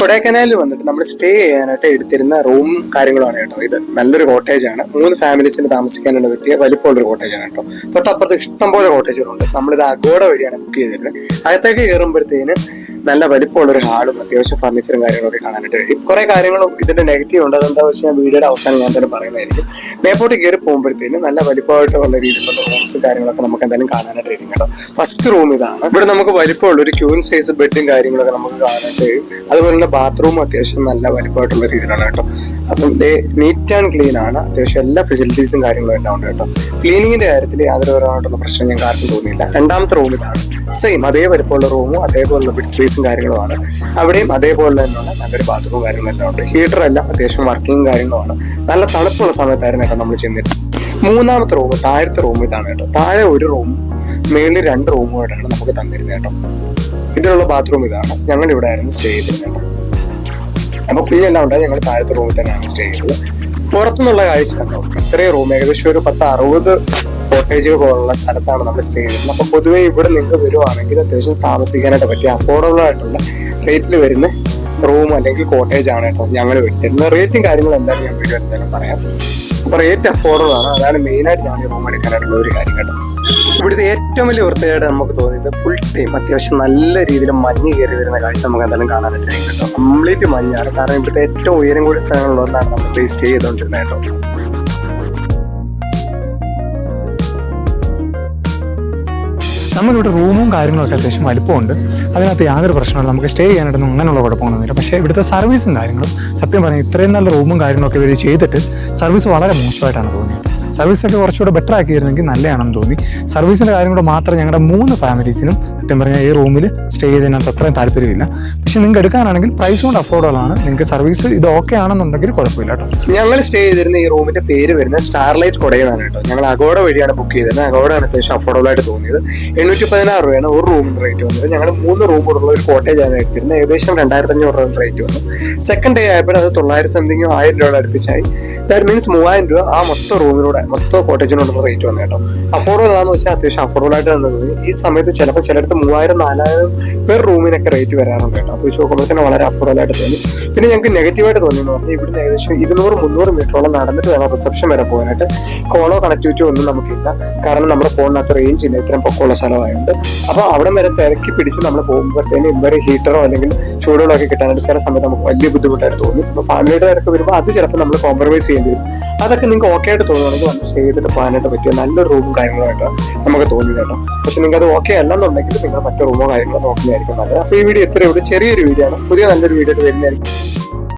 കൊടൈക്കനാലിൽ വന്നിട്ട് നമ്മൾ സ്റ്റേ ചെയ്യാനായിട്ട് എടുത്തിരുന്ന റൂം കാര്യങ്ങളാണ് കേട്ടോ ഇത്. നല്ലൊരു കോട്ടേജ് ആണ്. മൂന്ന് ഫാമിലീസിന് താമസിക്കാനുള്ള പറ്റിയ വലിപ്പമുള്ള ഒരു കോട്ടേജ് ആണ് കേട്ടോ. തൊട്ടപ്പുറത്ത് ഇഷ്ടംപോലെ കോട്ടേജുകളുണ്ട് നമ്മളിത് അഗോഡ വഴിയാണ് ബുക്ക് ചെയ്തിരുന്നത്. അകത്തേക്ക് കയറുമ്പോഴത്തേന് നല്ല വലിപ്പമുള്ള ഒരു ഹാളും അത്യാവശ്യം ഫർണിച്ചറും കാര്യങ്ങളൊക്കെ കാണാനായിട്ട് കഴിയും കുറെ കാര്യങ്ങളും ഇതിന്റെ നെഗറ്റീവ് ഉണ്ട്. അതെന്താ വെച്ചാൽ വീഡിയോയുടെ അവസാനം ഞാൻ തന്നെ പറയുന്നതായിരിക്കും. മേപ്പോട്ട് കയറി പോകുമ്പോഴത്തേനും നല്ല വലിപ്പമായിട്ടുള്ള രീതിയിലുള്ള റൂംസും കാര്യങ്ങളൊക്കെ നമുക്ക് എന്തായാലും കാണാനായിട്ട് കഴിയും കേട്ടോ. ഫസ്റ്റ് റൂം ഇതാണ്. ഇവിടെ നമുക്ക് വലിപ്പമുള്ള ഒരു ക്യൂൻ സൈസ് ബെഡും കാര്യങ്ങളൊക്കെ നമുക്ക് കാണാനായിട്ട് കഴിയും അതുപോലെ തന്നെ ബാത്റൂം അത്യാവശ്യം നല്ല വലിപ്പമായിട്ടുള്ള രീതിയിലാണ് കേട്ടോ. അപ്പം നീറ്റ് ആൻഡ് ക്ലീൻ ആണ്. അത്യാവശ്യം എല്ലാ ഫെസിലിറ്റീസും കാര്യങ്ങളും എല്ലാം ഉണ്ട് കേട്ടോ. ക്ലീനിങ്ങിന്റെ കാര്യത്തിൽ യാതൊരു പരമായിട്ടുള്ള പ്രശ്നം ഞങ്ങൾക്ക് ആർക്കും തോന്നിയില്ല രണ്ടാമത്തെ റൂമിലാണ് സെയിം അതേ വലിപ്പമുള്ള റൂമും അതേപോലുള്ള ബെഡ് സ്പേസും കാര്യങ്ങളുമാണ് അവിടെയും അതേപോലെ തന്നെയാണ് നല്ലൊരു ബാത്റൂം കാര്യങ്ങളെല്ലാം ഉണ്ട്. ഹീറ്റർ എല്ലാം അത്യാവശ്യം വർക്കിംഗ് കാര്യങ്ങളുമാണ് നല്ല തണുപ്പുള്ള സമയത്തായിരുന്നു കേട്ടോ നമ്മൾ ചെന്നിട്ട് മൂന്നാമത്തെ റൂം താഴത്തെ റൂം ഇതാണ് കേട്ടോ. താഴെ ഒരു റൂം മേളിൽ രണ്ട് റൂമുമായിട്ടാണ് നമുക്ക് തന്നിരുന്നത് കേട്ടോ. ഇതിലുള്ള ബാത്റൂം ഇതാണ്. ഞങ്ങൾ ഇവിടെ ആയിരുന്നു സ്റ്റേ ചെയ്തിരുന്നത് കേട്ടോ. അപ്പൊ ക്ലീൻ എല്ലാം ഉണ്ടായി ഞങ്ങൾ താഴത്തെ റൂമിൽ തന്നെയാണ് സ്റ്റേ ചെയ്തത്. പുറത്തുനിന്നുള്ള കാഴ്ച കണ്ടോ? ഇത്രയും റൂം ഏകദേശം ഒരു പത്ത് അറുപത് കോട്ടേജുകൾ പോലുള്ള സ്ഥലത്താണ് നമ്മൾ സ്റ്റേ ചെയ്യുന്നത് അപ്പൊ പൊതുവേ ഇവിടെ നിങ്ങൾക്ക് വരുവാണെങ്കിൽ അത്യാവശ്യം താമസിക്കാനായിട്ട് പറ്റിയ അഫോർഡബിൾ ആയിട്ടുള്ള റേറ്റിൽ വരുന്ന റൂം അല്ലെങ്കിൽ കോട്ടേജ് ആണ് കേട്ടോ ഞങ്ങൾ എടുത്തിരുന്നത്. റേറ്റും കാര്യങ്ങളും എന്തായാലും ഞാൻ വീഡിയോ എന്തായാലും പറയാം. അപ്പൊ റേറ്റ് അഫോർഡബിൾ ആണ്. അതാണ് മെയിനായിട്ട് ഞാൻ റൂം എടുക്കാനായിട്ടുള്ള ഒരു കാര്യം കേട്ടോ. ഇവിടുത്തെ ഏറ്റവും വലിയ വൃത്തിയായിട്ട് നമുക്ക് തോന്നിയത് ഫുൾ ടൈം അത്യാവശ്യം നല്ല രീതിയിൽ മഞ്ഞ് കയറി വരുന്ന കാഴ്ച നമുക്ക് എന്തായാലും കാണാനായിട്ട് കേട്ടോ. കംപ്ലീറ്റ് മഞ്ഞാണ് കാരണം ഇവിടുത്തെ ഏറ്റവും ഉയരം കൂടിയ സ്ഥലങ്ങളിലൊന്നാണ് നമ്മൾ സ്റ്റേ ചെയ്തുകൊണ്ടിരുന്നത് കേട്ടോ. നമ്മളിവിടെ റൂമും കാര്യങ്ങളൊക്കെ അത്യാവശ്യം വലിപ്പമുണ്ട്. അതിനകത്ത് യാതൊരു പ്രശ്നമില്ല നമുക്ക് സ്റ്റേ ചെയ്യാനായിട്ടൊന്നും അങ്ങനെയുള്ള കുഴപ്പമൊന്നുമില്ല പക്ഷേ ഇവിടുത്തെ സർവീസും കാര്യങ്ങളും സത്യം പറഞ്ഞാൽ ഇത്രയും നല്ല റൂമും കാര്യങ്ങളൊക്കെ ഇവർ ചെയ്തിട്ട് സർവീസ് വളരെ മോശമായിട്ടാണ് തോന്നിയത്. സർവീസൊക്കെ കുറച്ചുകൂടെ ബെറ്റർ ആക്കിയിരുന്നെങ്കിൽ നല്ലതാണെന്ന് തോന്നി. സർവീസിന്റെ കാര്യം കൂടെ മാത്രം ഞങ്ങളുടെ മൂന്ന് ഫാമിലീസിനും സത്യം പറഞ്ഞാൽ ഈ റൂമിൽ സ്റ്റേ ചെയ്തതിനകത്ത് അത്രയും താല്പര്യമില്ല. പക്ഷേ നിങ്ങൾക്ക് എടുക്കാനാണെങ്കിൽ പ്രൈസ് കൊണ്ട് അഫോർഡബിൾ ആണ്. നിങ്ങൾക്ക് സർവീസ് ഇത് ഓക്കെ ആണെന്നുണ്ടെങ്കിൽ കുഴപ്പമില്ല കേട്ടോ. ഞങ്ങൾ സ്റ്റേ ചെയ്തിരുന്ന ഈ റൂമിന്റെ പേര് വരുന്നത് സ്റ്റാർലൈറ്റ് കൊടയെന്നാണ് കേട്ടോ. ഞങ്ങൾ അഗോഡ വഴിയാണ് ബുക്ക് ചെയ്തത് അഗോഡ ആണ് അത്യാവശ്യം അഫോർഡബിൾ ആയിട്ട് തോന്നിയത്. എണ്ണൂറ്റി പതിനാറ് രൂപയാണ് ഒരു റൂമിന്റെ റേറ്റ് വന്നത്. ഞങ്ങൾ മൂന്ന് റൂമുള്ള ഒരു കോട്ടേജ് ആണ് എടുത്തിരുന്നത്. ഏകദേശം രണ്ടായിരത്തി അഞ്ഞൂറ് റേറ്റ് വന്നു. സെക്കൻഡ് ഡേ ആയപ്പോൾ അത് തൊള്ളായിരം സംതിങ്ങും ആയിരം രൂപ അടുപ്പിച്ചായി. ദാറ്റ് മീൻസ് മൂവായിരം രൂപ ആ മൊത്തം റൂമിലൂടെ മൊത്തം കോട്ടേജിനുള്ള റേറ്റ് വന്നു കേട്ടോ. അഫോർഡബിൾ ആണെന്ന് വെച്ചാൽ അത്യാവശ്യം അഫോർഡബിൾ ആയിട്ട് വന്നത് ഈ സമയത്ത് ചിലപ്പോൾ ചിലടത്ത് മൂവായിരം നാലായിരം പേർ റൂമിനൊക്കെ റേറ്റ് വരാറുണ്ട് കേട്ടോ. അപ്പോൾ വെച്ച് നോക്കുമ്പോൾ തന്നെ വളരെ അഫോർഡബിൾ ആയിട്ട് തോന്നി. പിന്നെ ഞങ്ങൾക്ക് നെഗറ്റീവായിട്ട് തോന്നി എന്ന് പറഞ്ഞാൽ ഇവിടുന്ന് ഏകദേശം ഇരുന്നൂറ് മുന്നൂറ് മീറ്ററോളം നടന്നിട്ട് വേണം റിസപ്ഷൻ വരെ പോകാനായിട്ട്. കോളോ കണക്ടിവിറ്റി ഒന്നും നമുക്കില്ല. കാരണം നമ്മുടെ ഫോണിനകത്ത് റേഞ്ച് ഇല്ല. ഇത്രയും പൊക്കമുള്ള സ്ഥലമായതുകൊണ്ട് അപ്പോൾ അവിടെ വരെ തിരക്കി പിടിച്ച് നമ്മൾ പോകുമ്പോഴത്തേനും ഇവരെ ഹീറ്ററോ അല്ലെങ്കിൽ ചൂടുകളൊക്കെ കിട്ടാനായിട്ട് ചില സമയത്ത് നമുക്ക് വലിയ ബുദ്ധിമുട്ടായിട്ട് തോന്നി. അപ്പോൾ ഫാമിലിയുടെ തിരക്ക് വരുമ്പോൾ അത് ചിലപ്പോൾ നമ്മൾ കോംപ്രമൈസ് ചെയ്യേണ്ടി വരും. അതൊക്കെ നിങ്ങൾക്ക് ഓക്കെ ആയിട്ട് തോന്നുകയാണെങ്കിൽ വന്ന് സ്റ്റേ ചെയ്തിട്ട് പോകാനായിട്ട് പറ്റിയ നല്ലൊരു റൂമും കാര്യങ്ങളുമായിട്ട് നമുക്ക് തോന്നി കേട്ടോ. പക്ഷെ നിങ്ങൾക്ക് അത് ഓക്കെ അല്ലെന്നുണ്ടെങ്കിൽ നിങ്ങൾ മറ്റു റൂമോ കാര്യങ്ങളോ നോക്കുന്നതായിരിക്കും നല്ലത്. അപ്പോൾ ഈ വീഡിയോ ഇത്രയേ ഉള്ളൂ. ചെറിയൊരു വീഡിയോ ആണ്. പുതിയ നല്ലൊരു വീഡിയോ ആയിട്ട് വരുന്നതായിരിക്കും.